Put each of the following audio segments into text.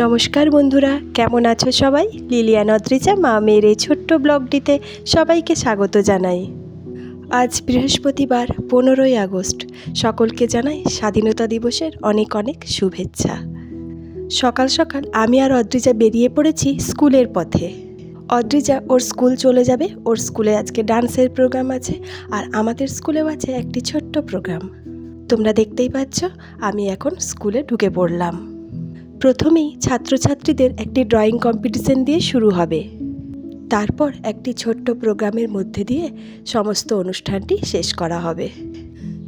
নমস্কার বন্ধুরা, কেমন আছো সবাই? লিলিয়ান অদ্রিজা মা মেয়ের এই ছোট্ট ব্লগটিতে সবাইকে স্বাগত জানাই। আজ বৃহস্পতিবার, পনেরোই আগস্ট। সকলকে জানাই স্বাধীনতা দিবসের অনেক অনেক শুভেচ্ছা। সকাল সকাল আমি আর অদ্রিজা বেরিয়ে পড়েছি স্কুলের পথে। অদ্রিজা, ওর স্কুল চলে যাবে। ওর স্কুলে আজকে ডান্সের প্রোগ্রাম আছে আর আমাদের স্কুলেও আছে একটি ছোট্ট প্রোগ্রাম। তোমরা দেখতেই পাচ্ছ, আমি এখন স্কুলে ঢুকে পড়লাম। প্রথমেই ছাত্রছাত্রীদের একটি ড্রয়িং কম্পিটিশন দিয়ে শুরু হবে। তারপর একটি ছোট্ট প্রোগ্রামের মধ্যে দিয়ে সমস্ত অনুষ্ঠানটি শেষ করা হবে।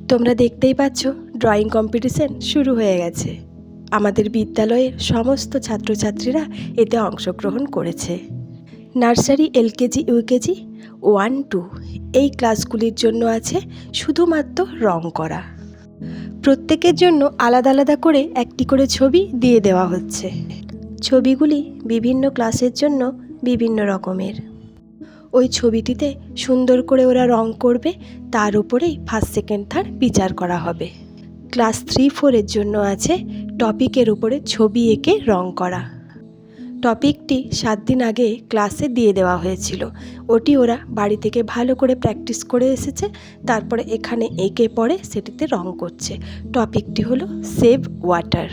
তোমরা দেখতেই পাচ্ছ, ড্রয়িং কম্পিটিশন শুরু হয়ে গেছে। আমাদের বিদ্যালয়ের সমস্ত ছাত্রছাত্রীরা এতে অংশগ্রহণ করেছে। Nursery LKG, UKG, one, two, এই ক্লাসগুলির জন্য আছে শুধুমাত্র রং করা। প্রত্যেকের জন্য আলাদা আলাদা করে একটি করে ছবি দিয়ে দেওয়া হচ্ছে। ছবিগুলি বিভিন্ন ক্লাসের জন্য বিভিন্ন রকমের। ওই ছবিটিতে সুন্দর করে ওরা রং করবে, তার উপরেই ফার্স্ট সেকেন্ড থার্ড বিচার করা হবে। ক্লাস থ্রি ফোরের জন্য আছে টপিকের উপরে ছবি এঁকে রং করা। টপিকটি সাত দিন আগে ক্লাসে দিয়ে দেওয়া হয়েছিল। ওটি ওরা বাড়ি থেকে ভালো করে প্র্যাকটিস করে এসেছে, তারপরে এখানে এঁকে পড়ে সেটিতে রং করছে। টপিকটি হলো সেভ ওয়াটার।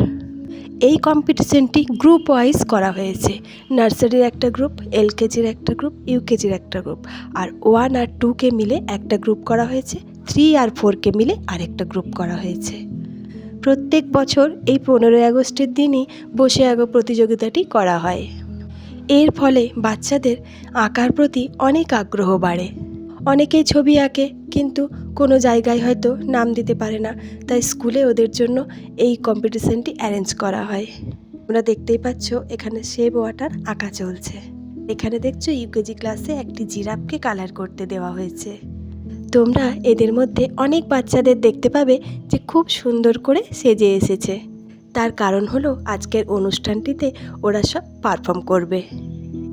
এই কম্পিটিশনটি গ্রুপ ওয়াইজ করা হয়েছে। নার্সারির একটা গ্রুপ, এলকেজির একটা গ্রুপ, ইউকেজির একটা গ্রুপ। আর ওয়ান আর টুকে মিলে একটা গ্রুপ করা হয়েছে, থ্রি আর ফোরকে মিলে আরেকটা গ্রুপ করা হয়েছে। প্রত্যেক বছর এই পনেরোই আগস্টের দিনই বসে আঁকো প্রতিযোগিতাটি করা হয়। এর ফলে বাচ্চাদের আঁকার প্রতি অনেক আগ্রহ বাড়ে। অনেকেই ছবি আঁকে, কিন্তু কোনো জায়গায় হয়তো নাম দিতে পারে না, তাই স্কুলে ওদের জন্য এই কম্পিটিশনটি অ্যারেঞ্জ করা হয়। তোমরা দেখতেই পাচ্ছ, এখানে সেভ ওয়াটার আঁকা চলছে। এখানে দেখছ, ইউকেজি ক্লাসে একটি জিরাফকে কালার করতে দেওয়া হয়েছে। তোমরা এদের মধ্যে অনেক বাচ্চাদের দেখতে পাবে যে খুব সুন্দর করে সেজে এসেছে। তার কারণ হলো আজকের অনুষ্ঠানটিতে ওরা সব পারফর্ম করবে।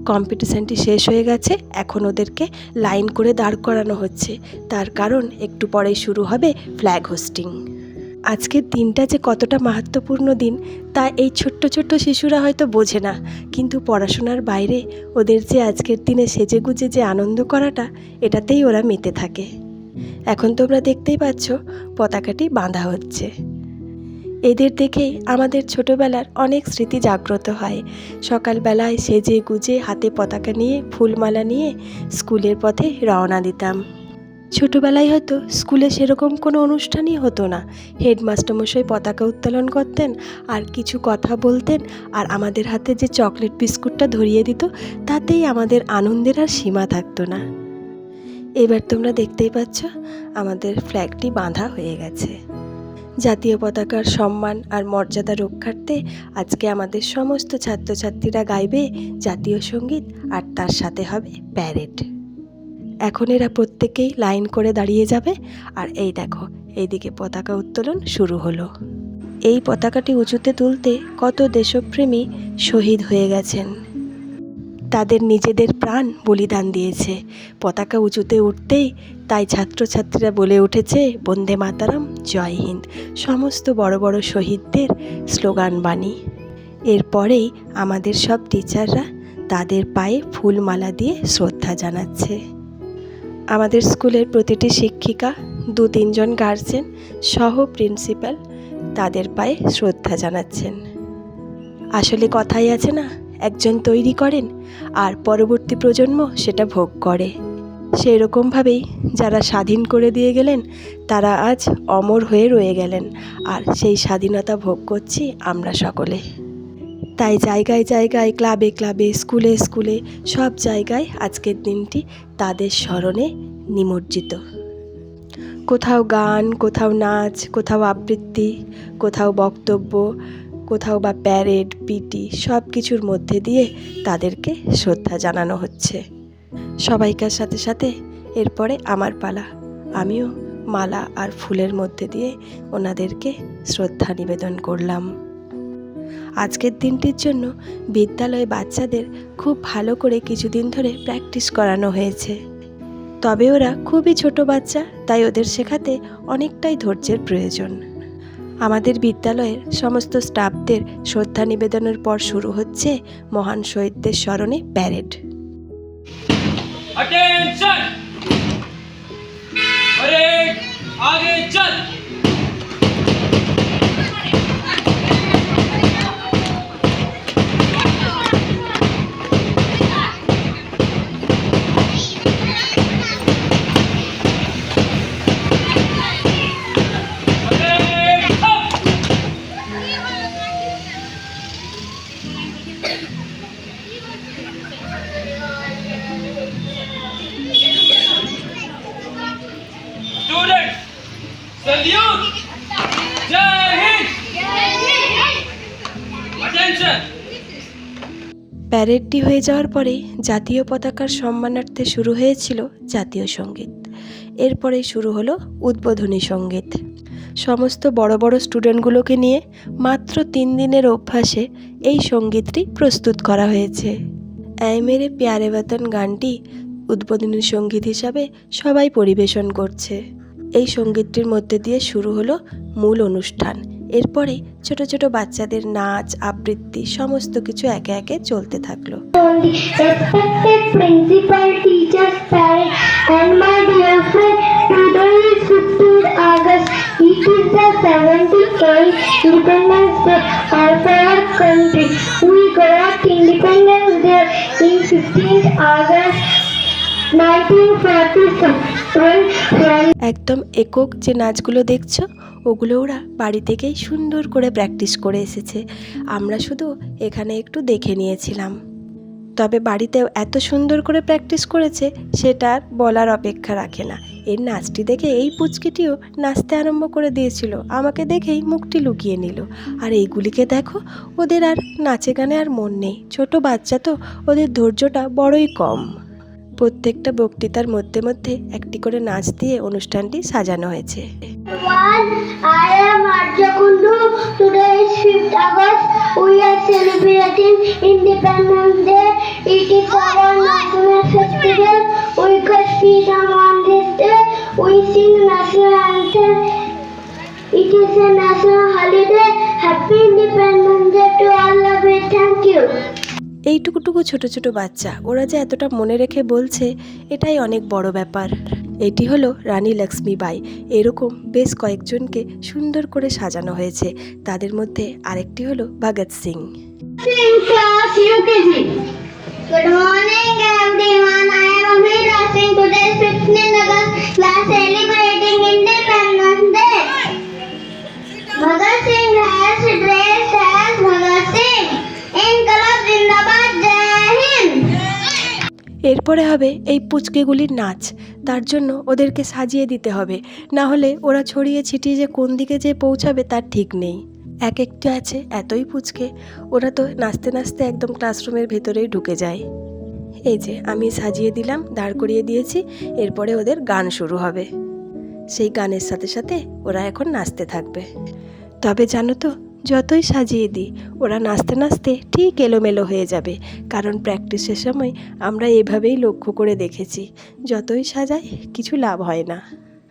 কম্পিটিশানটি শেষ হয়ে গেছে, এখন ওদেরকে লাইন করে দাঁড় করানো হচ্ছে। তার কারণ একটু পরেই শুরু হবে ফ্ল্যাগ হোস্টিং আজকের দিনটা যে কতটা মাহাত্মপূর্ণ দিন, তা এই ছোট্ট ছোট্ট শিশুরা হয়তো বোঝে না। কিন্তু পড়াশোনার বাইরে ওদের যে আজকের দিনে সেজে গুজে যে আনন্দ করাটা, এটাতেই ওরা মেতে থাকে। এখন তোমরা দেখতেই পাচ্ছ পতাকাটি বাঁধা হচ্ছে। এদের দেখেই আমাদের ছোটবেলার অনেক স্মৃতি জাগ্রত হয়। সকালবেলায় সেজে গুজে হাতে পতাকা নিয়ে, ফুলমালা নিয়ে স্কুলের পথে রওনা দিতাম। ছোটোবেলায় হয়তো স্কুলে সেরকম কোনো অনুষ্ঠানই হতো না। হেডমাস্টারমশাই পতাকা উত্তোলন করতেন, আর কিছু কথা বলতেন, আর আমাদের হাতে যে চকলেট বিস্কুটটা ধরিয়ে দিত, তাতেই আমাদের আনন্দের আর সীমা থাকতো না। এবার তোমরা দেখতেই পাচ্ছ, আমাদের ফ্ল্যাগটি বাঁধা হয়ে গেছে। জাতীয় পতাকার সম্মান আর মর্যাদা রক্ষার্থে আজকে আমাদের সমস্ত ছাত্রছাত্রীরা গাইবে জাতীয় সংগীত আর তার সাথে হবে প্যারেড এখন এরা প্রত্যেকেই লাইন করে দাঁড়িয়ে যাবে আর এই দেখো, এইদিকে পতাকা উত্তোলন শুরু হলো। এই পতাকাটি উঁচুতে তুলতে কত দেশপ্রেমী শহীদ হয়ে গেছেন। তাদের নিজেদের প্রাণ বলিদান দিয়েছে। পতাকা উঁচুতে উঠতেই তাই ছাত্রছাত্রীরা বলে উঠেছে, বন্দে মাতারাম, জয় হিন্দ। সমস্ত বড় বড় শহীদদের স্লোগান বাণী। এরপরেই আমাদের সব টিচাররা তাদের পায়ে ফুলমালা দিয়ে শ্রদ্ধা জানাচ্ছে। আমাদের স্কুলের প্রতিটি শিক্ষিকা, দু তিনজন গার্জেন সহ প্রিন্সিপাল তাদের পায়ে শ্রদ্ধা জানাচ্ছেন। আসলে কথাই আছে না একজন তৈরি করেন আর পরবর্তী প্রজন্ম সেটা ভোগ করে। সেই রকমভাবেই যারা স্বাধীন করে দিয়ে গেলেন, তারা আজ অমর হয়ে রয়ে গেলেন আর সেই স্বাধীনতা ভোগ করছি আমরা সকলে। তাই জায়গায় জায়গায়, ক্লাবে ক্লাবে, স্কুলে স্কুলে, সব জায়গায় আজকের দিনটি তাদের স্মরণে নিমজ্জিত। কোথাও গান, কোথাও নাচ, কোথাও আবৃত্তি, কোথাও বক্তব্য কোথাও বা প্যারেড পিটি সব কিছুর মধ্যে দিয়ে তাদেরকে শ্রদ্ধা জানানো হচ্ছে। সবাইকার সাথে সাথে এরপরে আমার পালা। আমিও মালা আর ফুলের মধ্যে দিয়ে ওনাদেরকে শ্রদ্ধা নিবেদন করলাম। আজকের দিনটির জন্য বিদ্যালয়ে বাচ্চাদের খুব ভালো করে কিছুদিন ধরে প্র্যাকটিস করানো হয়েছে। তবে ওরা খুবই ছোট বাচ্চা, তাই ওদের শেখাতে অনেকটাই ধৈর্যের প্রয়োজন। আমাদের বিদ্যালয়ের সমস্ত স্টাফদের শ্রদ্ধা নিবেদনের পর শুরু হচ্ছে মহান শহীদদের স্মরণে প্যারেড আগে চল! প্যারেডটি হয়ে যাওয়ার পরে জাতীয় পতাকার সম্মানার্থে শুরু হয়েছিল জাতীয় সংগীত। এরপরে শুরু হলো উদ্বোধনী সংগীত। সমস্ত বড় বড় স্টুডেন্টগুলোকে নিয়ে মাত্র তিন দিনের অভ্যাসে এই সঙ্গীতটি প্রস্তুত করা হয়েছে। অ্যায় মেরে প্যারে বতন গানটি উদ্বোধনী সংগীত হিসাবে সবাই পরিবেশন করছে। এই সঙ্গীতটির মধ্যে দিয়ে শুরু হলো মূল অনুষ্ঠান। এরপরে ছোট ছোট বাচ্চাদের নাচ, আবৃত্তি, সমস্ত কিছু একে একে চলতে থাকল। ইন্ডিপেন্ডেন্স আগস্ট একদম একক যে নাচগুলো দেখছ, ওগুলো ওরা বাড়ি থেকেই সুন্দর করে প্র্যাকটিস করে এসেছে। আমরা শুধু এখানে একটু দেখে নিয়েছিলাম। তবে বাড়িতেও এত সুন্দর করে প্র্যাকটিস করেছে, সেটা আর বলার অপেক্ষা রাখে না। এর নাচটি দেখে এই পুচকিটিও নাচতে আরম্ভ করে দিয়েছিল। আমাকে দেখেই মুখটি লুকিয়ে নিল। আর এইগুলিকে দেখো, ওদের আর নাচে গানে আর মন নেই। ছোট বাচ্চা তো, ওদের ধৈর্যটা বড়ই কম। প্রত্যেকটা বক্তৃতার মধ্যে মধ্যে একটি করে নাচ দিয়ে অনুষ্ঠানটি সাজানো হয়েছে। Independence day it is a national holiday happy independence day to all of এইটুকুটুকু ছোট ছোট বাচ্চা ওরা যে এতটা মনে রেখে বলছে, এটাই অনেক বড় ব্যাপার এটি হলো রানী লক্ষ্মীবাই এরকম বেশ কয়েকজনকে সুন্দর করে সাজানো হয়েছে তাদের মধ্যে আরেকটি হলো Bhagat Singh Sing. Good morning, everyone. I am Amrita Singh. Today is 15th August. এরপরে হবে এই পুচকেগুলির নাচ। তার জন্য ওদেরকে সাজিয়ে দিতে হবে। না হলে ওরা ছড়িয়ে ছিটিয়ে যে কোন দিকে যে পৌঁছাবে তার ঠিক নেই। এক একটি আছে এতই পুচকে, ওরা তো নাচতে নাচতে একদম ক্লাসরুমের ভেতরেই ঢুকে যায়। এই যে, আমি সাজিয়ে দিলাম, দাঁড় করিয়ে দিয়েছি, এরপরে ওদের গান শুরু হবে। সেই গানের সাথে সাথে ওরা এখন নাচতে থাকবে। তবে জানো তো যতই সাজিয়ে দিই, ওরা নাচতে নাচতে ঠিক এলোমেলো হয়ে যাবে। কারণ প্র্যাকটিসের সময় আমরা এভাবেই লক্ষ্য করে দেখেছি, যতই সাজাই কিছু লাভ হয় না।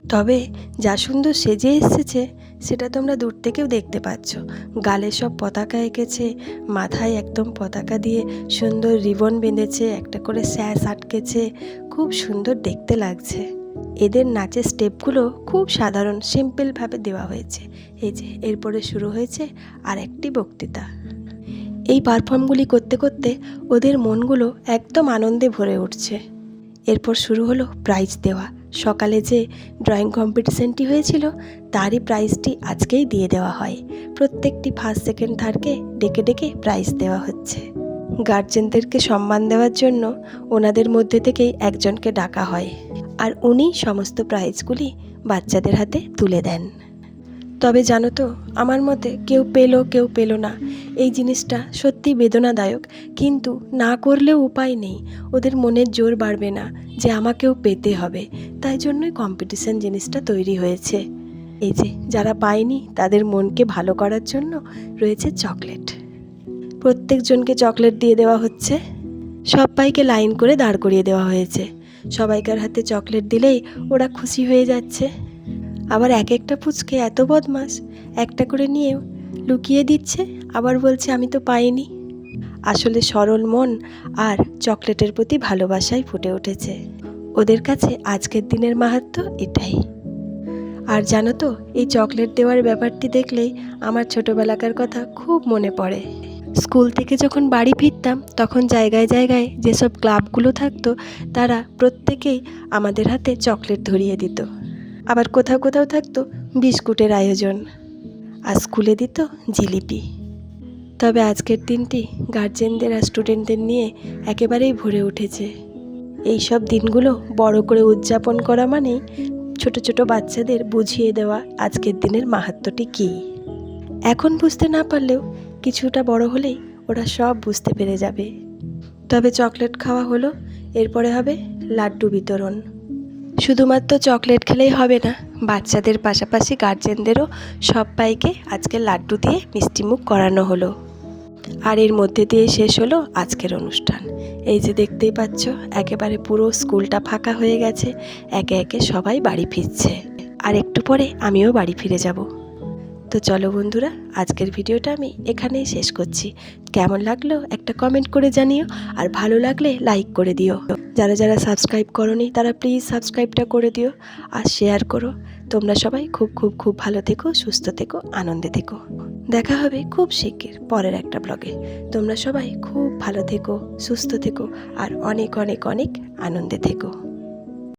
তবে যা সুন্দর সেজে এসেছে, সেটা তোমরা দূর থেকেও দেখতে পাচ্ছ। গালে সব পতাকা এঁকেছে, মাথায় একদম পতাকা দিয়ে সুন্দর রিবন বেঁধেছে, একটা করে স্যাস আটকেছে, খুব সুন্দর দেখতে লাগছে। এদের নাচের স্টেপগুলো খুব সাধারণ, সিম্পলভাবে দেওয়া হয়েছে। এই যে, এরপরে শুরু হয়েছে আর একটি বক্তৃতা। এই পারফর্মগুলি করতে করতে ওদের মনগুলো একদম আনন্দে ভরে উঠছে। এরপর শুরু হলো প্রাইজ দেওয়া। সকালে যে ড্রয়িং কম্পিটিশনটি হয়েছিল, তারই প্রাইজটি আজকেই দিয়ে দেওয়া হয়। প্রত্যেকটি ফার্স্ট, সেকেন্ড, থার্ডকে ডেকে ডেকে প্রাইজ দেওয়া হচ্ছে। গার্জেনদেরকে সম্মান দেওয়ার জন্য ওনাদের মধ্যে থেকেই একজনকে ডাকা হয়। আর উনি সমস্ত প্রাইজগুলি বাচ্চাদের হাতে তুলে দেন। তবে জানো তো, আমার মতে কেউ পেল কেউ পেল না। এই জিনিসটা সত্যি বেদনাদায়ক, কিন্তু না করলেও উপায় নেই। ওদের মনের জোর বাড়বে না যে আমাকেও পেতে হবে। তাই জন্যই কম্পিটিশান জিনিসটা তৈরি হয়েছে। এই যে, যারা পায়নি তাদের মনকে ভালো করার জন্য রয়েছে চকলেট। প্রত্যেকজনকে চকলেট দিয়ে দেওয়া হচ্ছে। সবাইকে লাইন করে দাঁড় করিয়ে দেওয়া হয়েছে। সবাইকার হাতে চকলেট দিলেই ওরা খুশি হয়ে যাচ্ছে। আবার এক একটা ফুচকে এত বদমাস একটা করে নিয়েও লুকিয়ে দিচ্ছে, আবার বলছে, আমি তো পাইনি। আসলে সরল মন আর চকলেটের প্রতি ভালোবাসাই ফুটে উঠেছে। ওদের কাছে আজকের দিনের মাহাত্ম্য এটাই। আর জানো তো, এই চকলেট দেওয়ার ব্যাপারটি দেখলেই আমার ছোটোবেলাকার কথা খুব মনে পড়ে। স্কুল থেকে যখন বাড়ি ফিরতাম, তখন জায়গায় জায়গায় যেসব ক্লাবগুলো থাকতো, তারা প্রত্যেকেই আমাদের হাতে চকলেট ধরিয়ে দিত। আবার কোথাও কোথাও থাকতো বিস্কুটের আয়োজন আর স্কুলে দিত জিলিপি। তবে আজকের দিনটি গার্জেনদের আর স্টুডেন্টদের নিয়ে একেবারেই ভরে উঠেছে। এই সব দিনগুলো বড় করে উদযাপন করা মানেই ছোট ছোট বাচ্চাদের বুঝিয়ে দেওয়া আজকের দিনের মাহাত্ম্যটি কী? এখন বুঝতে না পারলেও কিছুটা বড় হলেই ওরা সব বুঝতে পেরে যাবে। তবে চকলেট খাওয়া হলো, এরপরে হবে লাড্ডু বিতরণ। শুধুমাত্র চকলেট খেলেই হবে না, বাচ্চাদের পাশাপাশি গার্জেনদেরও সবাইকে আজকে লাড্ডু দিয়ে মিষ্টিমুখ করানো হলো। আর এর মধ্যে দিয়ে শেষ হলো আজকের অনুষ্ঠান। এই যে দেখতেই পাচ্ছ, একেবারে পুরো স্কুলটা ফাঁকা হয়ে গেছে, একে একে সবাই বাড়ি ফিরছে। আর একটু পরে আমিও বাড়ি ফিরে যাব। তো চলো বন্ধুরা, আজকের ভিডিওটা আমি এখানেই শেষ করছি। কেমন লাগল একটা কমেন্ট করে জানিও, আর ভালো লাগলে লাইক করে দিও। যারা যারা সাবস্ক্রাইব করনি, তারা প্লিজ সাবস্ক্রাইবটা করে দিও, আর শেয়ার করো। তোমরা সবাই খুব খুব খুব ভালো থেকো, সুস্থ থেকো, আনন্দে থেকো। দেখা হবে খুব শিগগির পরের একটা ব্লগে তোমরা সবাই খুব ভালো থেকো, সুস্থ থেকো, আর অনেক অনেক অনেক আনন্দে থেকো।